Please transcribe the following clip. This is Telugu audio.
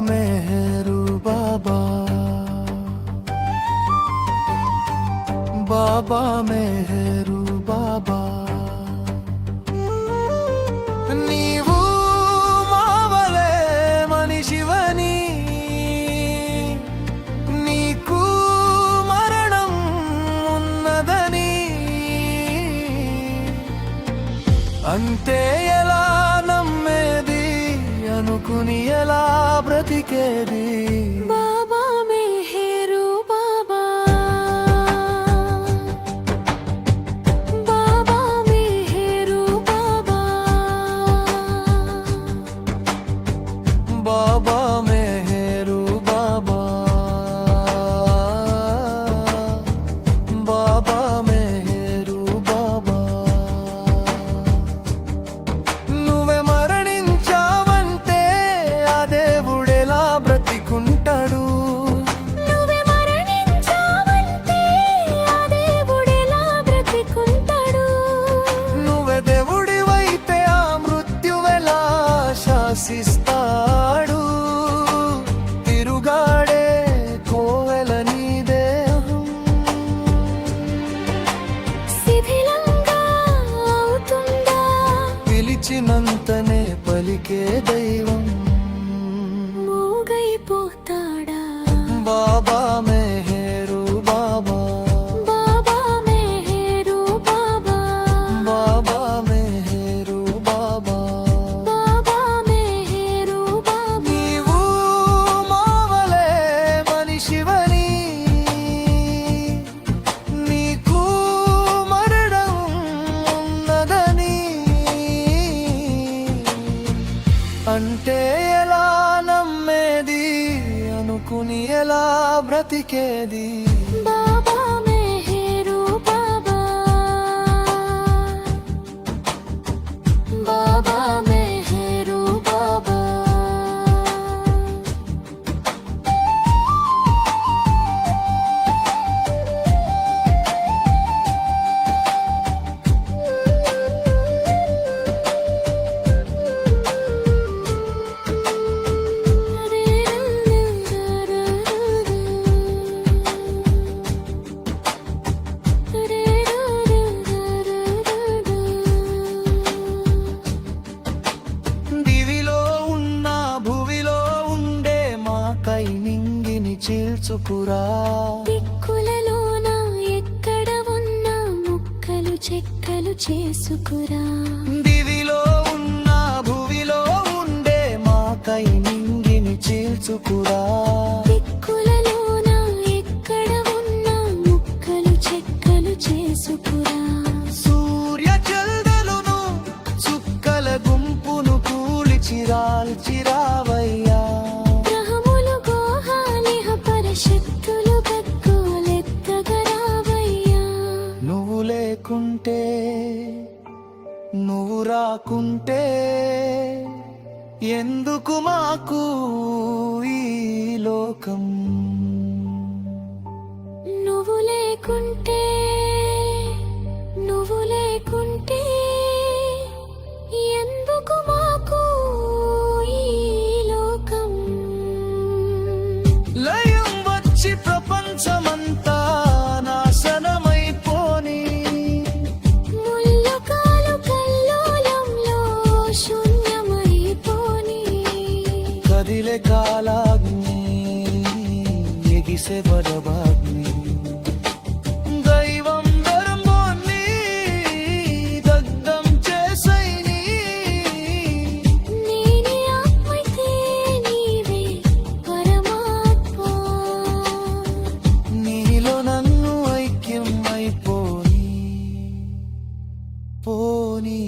మెహరు బాబా. బాబా మెహరు బాబా. నీవు మావలే మనిషివని. నీకు మరణం ఉన్నదని. అంతే శాసిస్తాడు తిరుగాడే కోవెల నీ దేహం. శిథిలంగా అవుతుందా? పిలిచినంతనే పలికే దైవం. ఎలా బ్రతికేది? నింగిని చీల్చుకురా దిక్కులలోన ఎక్కడ ఉన్న ముక్కలు చెక్కలు చేసుకురా. దివిలో ఉన్న భువిలో ఉండే మా కై నింగిని చీల్చుకురా. దిక్కులలోన ఎక్కడ ఉన్న ముక్కలు చెక్కలు చేసుకురా. సూర్య చల్దలును చుక్కల గుంపును కూలిచిరాల్చిరావయ్యా గ్రహములు నువ్వు రాకుంటే ఎందుకు మాకు ఈ లోకం? నువ్వు లేకుంటే నువ్వు లేకుంటే ఎగిసే బడబాగ్ని దైవం ధర్మాన్ని దగ్ధం చేసైని. నీలో నన్ను ఐక్యం అయిపోని పోనీ.